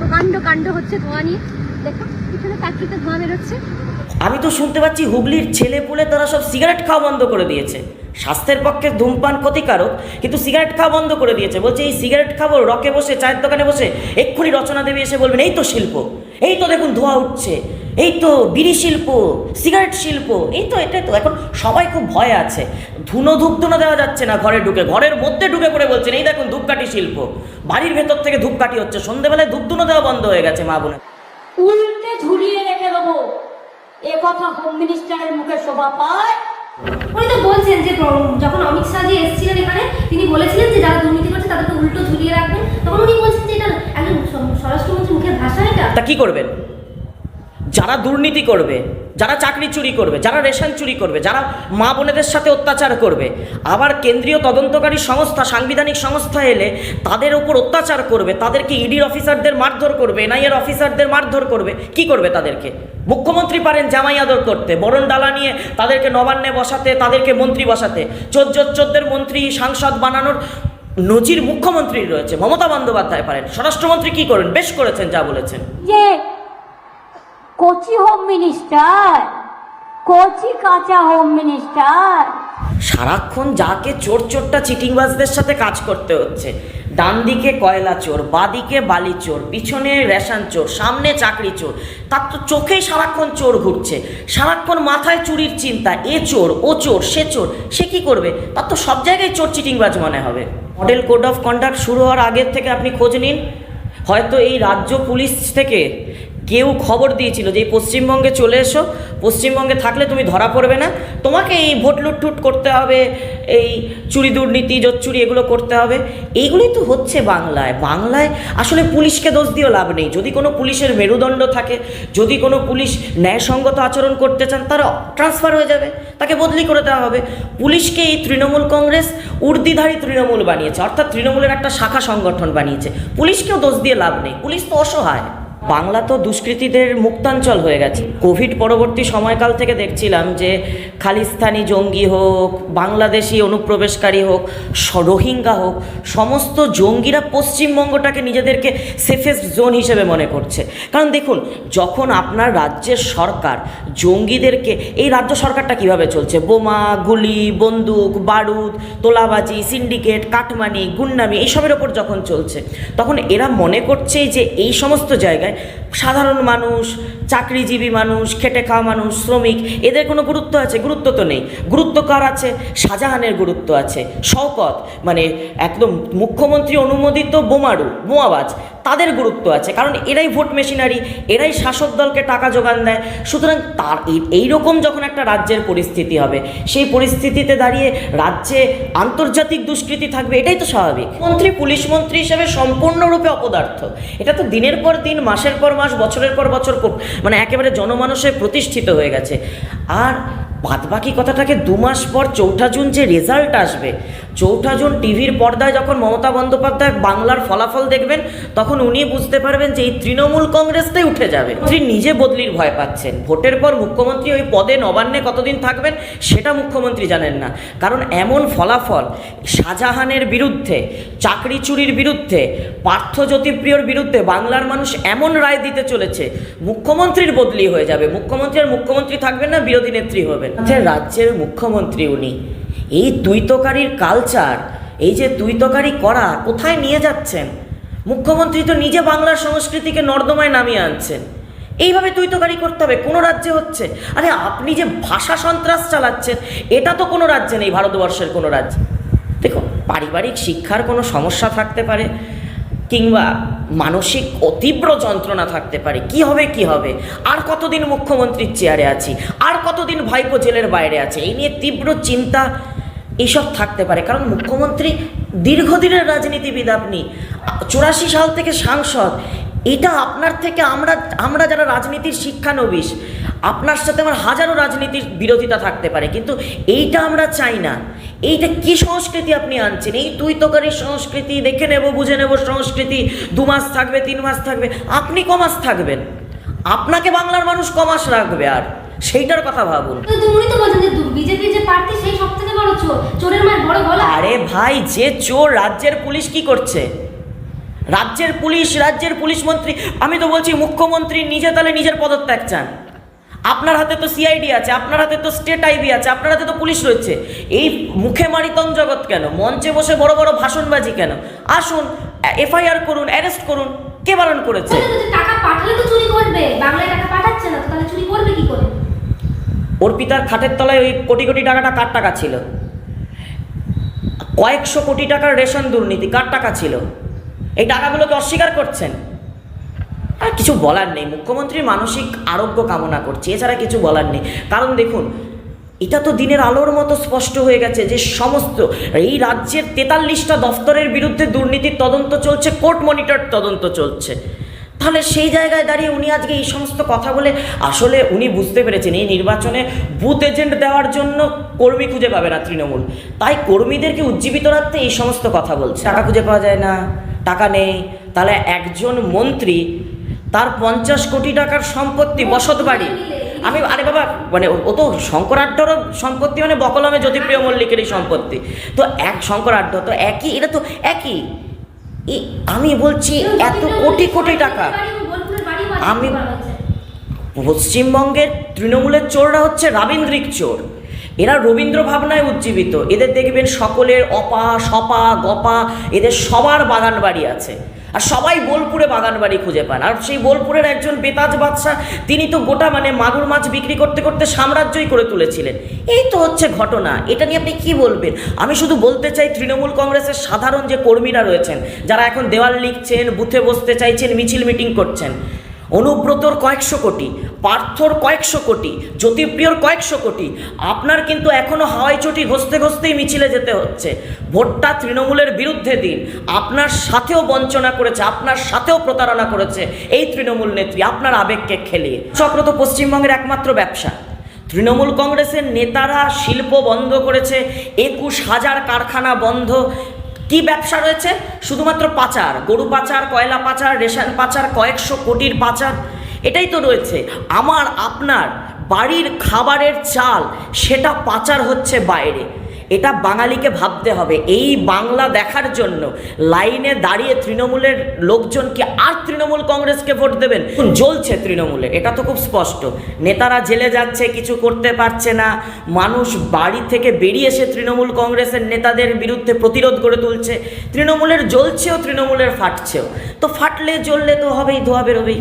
প্রকাণ্ড কাণ্ড হচ্ছে ধোঁয়া নিয়ে। ধোঁয়া বেরোচ্ছে। আমি তো শুনতে পাচ্ছি হুগলির ছেলে পুলে তারা সব সিগারেট খাওয়া বন্ধ করে দিয়েছে। স্বাস্থ্যের পক্ষে ধূমপান ক্ষতিকারক, কিন্তু সিগারেট খাওয়া বন্ধ করে দিয়েছে। বলছে, এই সিগারেট খাব, রকে বসে, চায়ের দোকানে বসে, এক্ষুনি রচনা দেবী এসে বলবেন, এই তো শিল্প, এই তো দেখুন ধোঁয়া উঠছে। এই তো বিড়ি শিল্প সিগারেট শিল্প এই তো এটাই তো। এখন সবাই খুব ভয়ে আছে। ধুনো ধূপধুনো দেওয়া যাচ্ছে না ঘরে ঢুকে। ঘরের মধ্যে ঢুকে পড়ে বলছেন এই দেখুন ধূপকাঠি শিল্প। বাড়ির ভেতর থেকে ধূপকাঠি হচ্ছে। সন্ধেবেলায় ধূপধুনো দেওয়া বন্ধ হয়ে গেছে মা বোনের। উল্টে ঝুলিয়ে রেখে দেবো। এ কথা হোম মিনিস্টারের মুখে শোভা পায়। উনি তো বলছেন যে যখন অমিত শাহজি এসেছিলেন এখানে তিনি বলেছিলেন যে যারা দুর্নীতি করছে তাদেরকে উল্টো ঝুলিয়ে রাখবেন তখন উনি বলছেন যে এটা একজন স্বরাষ্ট্রমন্ত্রীর মুখের ভাষা এটা। তা কি করবেন? যারা দুর্নীতি করবে, যারা চাকরি চুরি করবে, যারা রেশন চুরি করবে, যারা মা বোনেদের সাথে অত্যাচার করবে, আবার কেন্দ্রীয় তদন্তকারী সংস্থা, সাংবিধানিক সংস্থা এলে তাদের উপর অত্যাচার করবে, তাদেরকে ইডির অফিসারদের মারধর করবে, এনআইএর অফিসারদের মারধর করবে, কি করবে তাদেরকে? মুখ্যমন্ত্রী পারেন জামাই আদর করতে, বরণ ডালা নিয়ে তাদেরকে নবান্নে বসাতে, তাদেরকে মন্ত্রী বসাতে, চোদ্দ চোদ্দের মন্ত্রী সাংসদ বানানোর নজির মুখ্যমন্ত্রীর রয়েছে, মমতা বন্দ্যোপাধ্যায় পারেন। স্বরাষ্ট্রমন্ত্রী কি করেন? বেশ করেছেন যা বলেছেন। কোচি হোম মিনিস্টার, কোচি কাঁচা হোম মিনিস্টার। সারাক্ষণ যাকে চোর চোরটা চিটিংবাজদের সাথে কাজ করতে হচ্ছে। ডান দিকে কয়লা চোর, বাদিকে বালি চোর, পিছনে রেশন চোর, সামনে চাকরি চোর। তার তো চোখেই সারাক্ষণ চোর ঘুরছে। সারাক্ষণ মাথায় চুরির চিন্তা, এ চোর, ও চোর, সে চোর, সে কি করবে? তার তো সব জায়গায় চোর চিটিংবাজ মনে হবে। মডেল কোড অফ কন্ডাক্ট শুরু হওয়ার আগের থেকে আপনি খোঁজ নিন। হয়তো এই রাজ্য পুলিশ থেকে কেউ খবর দিয়েছিল যে পশ্চিমবঙ্গে চলে এসো, পশ্চিমবঙ্গে থাকলে তুমি ধরা পড়বে না। তোমাকে এই ভোট লুটটুট করতে হবে, এই চুরি দুর্নীতি, জোচ্চুরি এগুলো করতে হবে। এইগুলোই তো হচ্ছে বাংলায়। বাংলায় আসলে পুলিশকে দোষ দিয়েও লাভ নেই। যদি কোনো পুলিশের মেরুদণ্ড থাকে, যদি কোনো পুলিশ ন্যায়সঙ্গত আচরণ করতে চান, তারা ট্রান্সফার হয়ে যাবে। তাকে বদলি করে দেওয়া হবে। পুলিশকে এই তৃণমূল কংগ্রেস উর্দিধারী তৃণমূল বানিয়েছে, অর্থাৎ তৃণমূলের একটা শাখা সংগঠন বানিয়েছে। পুলিশকেও দোষ দিয়ে লাভ নেই। পুলিশ তো অসহায়। বাংলা তো দুষ্কৃতীদের মুক্তাঞ্চল হয়ে গেছে। কোভিড পরবর্তী সময়কাল থেকে দেখছিলাম যে খালিস্তানি জঙ্গি হোক, বাংলাদেশি অনুপ্রবেশকারী হোক রোহিঙ্গা হোক, সমস্ত জঙ্গিরা পশ্চিমবঙ্গটাকে নিজেদেরকে সেফেস্ট জোন হিসেবে মনে করছে। কারণ দেখুন, যখন আপনার রাজ্যের সরকার জঙ্গিদেরকে, এই রাজ্য সরকারটা কীভাবে চলছে? বোমা, গুলি, বন্দুক, বারুদ, তোলাবাজি সিন্ডিকেট কাটমানি, গুন্ডামি, এইসবের ওপর যখন চলছে, তখন এরা মনে করছে যে এই সমস্ত জায়গায় সাধারণ মানুষ, চাকরিজীবী মানুষ, খেটে খাওয়া মানুষ, শ্রমিক, এদের কোনো গুরুত্ব আছে? গুরুত্ব তো নেই। গুরুত্ব কার আছে? শাহজাহানের গুরুত্ব আছে। শওকত মানে একদম মুখ্যমন্ত্রী অনুমোদিত বোমারু, বোমাবাজ তাদের গুরুত্ব আছে। কারণ এরাই ভোট মেশিনারি, এরাই শাসক দলকে টাকা যোগান দেয়। সুতরাং তার এই- এইরকম যখন একটা রাজ্যের পরিস্থিতি হবে, সেই পরিস্থিতিতে দাঁড়িয়ে রাজ্যে আন্তর্জাতিক দুষ্কৃতি থাকবে, এটাই তো স্বাভাবিক। মন্ত্রী, পুলিশ মন্ত্রী হিসেবে সম্পূর্ণরূপে অপদার্থ। এটা তো দিনের পর দিন, মাসের পর মাস, বছরের পর বছর মানে একেবারে জনমানসে প্রতিষ্ঠিত হয়ে গেছে। আর বাদবাকি কথাটাকে দু মাস পর চৌঠা জুন যে রেজাল্ট আসবে চৌঠা জুন টিভির পর্দায় যখন মমতা বন্দ্যোপাধ্যায় বাংলার ফলাফল দেখবেন তখন উনি বুঝতে পারবেন যে এই তৃণমূল কংগ্রেসটাই উঠে যাবে। তিনি নিজে বদলির ভয় পাচ্ছেন। ভোটের পর মুখ্যমন্ত্রী ওই পদে নবান্নে কতদিন থাকবেন সেটা মুখ্যমন্ত্রী জানেন না। কারণ এমন ফলাফল শাহজাহানের বিরুদ্ধে চাকরি চুরির বিরুদ্ধে পার্থ জ্যোতিপ্রিয়র বিরুদ্ধে বাংলার মানুষ এমন রায় দিতে চলেছে মুখ্যমন্ত্রীর বদলি হয়ে যাবে। মুখ্যমন্ত্রী আর মুখ্যমন্ত্রী থাকবেন না বিরোধী নেত্রী হবেন। আচ্ছা, রাজ্যের মুখ্যমন্ত্রী উনি। এই তুইতকারীর কালচার এই যে তুইতকারী করা কোথায় নিয়ে যাচ্ছেন? মুখ্যমন্ত্রী তো নিজে বাংলার সংস্কৃতিকে নর্দমায় নামিয়ে আনছেন। এইভাবে তুইতকারী করতে হবে, কোনো রাজ্যে হচ্ছে? আরে আপনি যে ভাষা সন্ত্রাস চালাচ্ছেন, এটা তো কোনো রাজ্যে নেই, ভারতবর্ষের কোনো রাজ্যে। দেখো পারিবারিক শিক্ষার কোনো সমস্যা থাকতে পারে, কিংবা মানসিক অতীব্র যন্ত্রণা থাকতে পারে। কি হবে কি হবে? আর কতদিন মুখ্যমন্ত্রীর চেয়ারে আছি? আর কতদিন ভাইপো জেলের বাইরে আছে? এই নিয়ে তীব্র চিন্তা এইসব থাকতে পারে। কারণ মুখ্যমন্ত্রী দীর্ঘদিনের রাজনীতিবিদ আপনি, চুরাশি সাল থেকে সাংসদ, এটা আপনার থেকে আমরা আমরা যারা রাজনীতির শিক্ষানবিশ আপনার সাথে আমার হাজারো রাজনীতির বিরোধিতা থাকতে পারে। কিন্তু এইটা আমরা চাই না। এইটা কি সংস্কৃতি আপনি আনছেন? এই তুই তোকারি সংস্কৃতি দেখে নেব, বুঝে নেব সংস্কৃতি, দু মাস থাকবে, তিন মাস থাকবে, আপনি কমাস থাকবেন? আপনাকে বাংলার মানুষ কমাস রাখবে আর? সেইটার কথা ভাবুন। উনি তো প্রার্থী সেই সব থেকে বড় চোর। চোরের মায়ের বড় গলা। আরে ভাই যে চোর রাজ্যের পুলিশ কি করছে? রাজ্যের পুলিশ রাজ্যের পুলিশ মন্ত্রী আমি তো বলছি মুখ্যমন্ত্রী নিজে তাহলে নিজের পদত্যাগ চান। আপনার হাতে তো সিআইডি আছে আপনার হাতে তো স্টেট আইবি আছে আপনার হাতে তো পুলিশ রয়েছে। এই মুখে মারিতন জগৎ কেন? মঞ্চে বসে বড় বড় ভাষণবাজি কেন? আসুন এফআইআর করুন অ্যারেস্ট করুন কে বারণ করেছে? টাকা পাঠালে তো চুরি করবে বাংলায় টাকা পাঠাচ্ছে না তো তাহলে চুরি করবে কি করে? অর্পিতার খাটের তলায় ওই কোটি কোটি টাকাটা কার টাকা ছিল? কয়েকশো কোটি টাকার রেশন দুর্নীতি কার টাকা ছিল? এই টাকাগুলোকে অস্বীকার করছেন? আর কিছু বলার নেই। মুখ্যমন্ত্রীর মানসিক আরোগ্য কামনা করছি, এছাড়া কিছু বলার নেই। কারণ দেখুন, এটা তো দিনের আলোর মতো স্পষ্ট হয়ে গেছে যে সমস্ত এই রাজ্যের তেতাল্লিশটা দফতরের বিরুদ্ধে দুর্নীতির তদন্ত চলছে, কোর্ট মনিটর তদন্ত চলছে। তাহলে সেই জায়গায় দাঁড়িয়ে উনি আজকে এই সমস্ত কথা বলে আসলে উনি বুঝতে পেরেছেন এই নির্বাচনে বুথ এজেন্ট দেওয়ার জন্য কর্মী খুঁজে পাবে না তৃণমূল। তাই কর্মীদেরকে উজ্জীবিত রাখতে এই সমস্ত কথা বলছে। টাকা খুঁজে পাওয়া যায় না। টাকা নেই। তাহলে একজন মন্ত্রী তার পঞ্চাশ কোটি টাকার সম্পত্তি বসত বাড়ি। আমি আরে বাবা মানে ও- তো শঙ্করাঢ্যরও সম্পত্তি মানে বকলমে জ্যোতিপ্রিয় মল্লিকেরই সম্পত্তি। তো এক শঙ্করাঢ্য তো একই এটা তো একই। আমি বলছি এত কোটি কোটি টাকা। আমি- পশ্চিমবঙ্গের তৃণমূলের চোররা হচ্ছে রাবীন্দ্রিক চোর। এরা রবীন্দ্র ভাবনায় উজ্জীবিত। এদের দেখবেন সকলের অপা সপা গপা এদের সবার বাগান বাড়ি আছে। আর সবাই বোলপুরে বাগান বাড়ি খুঁজে পান। আর সেই বোলপুরের একজন বেতাজ বাদশাহ, তিনি তো গোটা মানে মাগুর মাছ বিক্রি করতে করতে সাম্রাজ্যই করে তুলেছিলেন। এই তো হচ্ছে ঘটনা, এটা নিয়ে আপনি কি বলবেন? আমি শুধু বলতে চাই, তৃণমূল কংগ্রেসের সাধারণ যে কর্মীরা রয়েছেন, যারা এখন দেওয়াল লিখছেন, বুথে বসতে চাইছেন, মিছিল মিটিং করছেন অনুব্রতর কয়েকশো কোটি, পার্থর কয়েকশো কোটি, জ্যোতিপ্রিয়র কয়েকশো কোটি, আপনার কিন্তু এখনও হাওয়াই চটি ঘষতে ঘষতেই মিছিলে যেতে হচ্ছে। ভোটটা তৃণমূলের বিরুদ্ধে দিন। আপনার সাথেও বঞ্চনা করেছে, আপনার সাথেও প্রতারণা করেছে এই তৃণমূল নেত্রী, আপনার আবেগকে খেলিয়ে। চক্র তো পশ্চিমবঙ্গের একমাত্র ব্যবসা। তৃণমূল কংগ্রেসের নেতারা শিল্প বন্ধ করেছে, একুশ হাজার কারখানা বন্ধ কি ব্যবসা রয়েছে? শুধুমাত্র পাচার, গরু পাচার, কয়লা পাচার, রেশন পাচার, কয়েকশো কোটির পাচার, এটাই তো রয়েছে। আমার, আপনার বাড়ির খাবারের চাল, সেটা পাচার হচ্ছে বাইরে। এটা বাঙালিকে ভাবতে হবে। এই বাংলা দেখার জন্য লাইনে দাঁড়িয়ে তৃণমূলের লোকজন কি আর তৃণমূল কংগ্রেসকে ভোট দেবেন? জ্বলছে তৃণমূলে, এটা তো খুব স্পষ্ট। নেতারা জেলে যাচ্ছে, কিছু করতে পারছে না। মানুষ বাড়ি থেকে বেরিয়ে এসে তৃণমূল কংগ্রেসের নেতাদের বিরুদ্ধে প্রতিরোধ করে তুলছে। তৃণমূলের জ্বলছেও, তৃণমূলের ফাটছেও। তো ফাটলে, জ্বললে তো হবেই, ধোয়া বেরোবেই।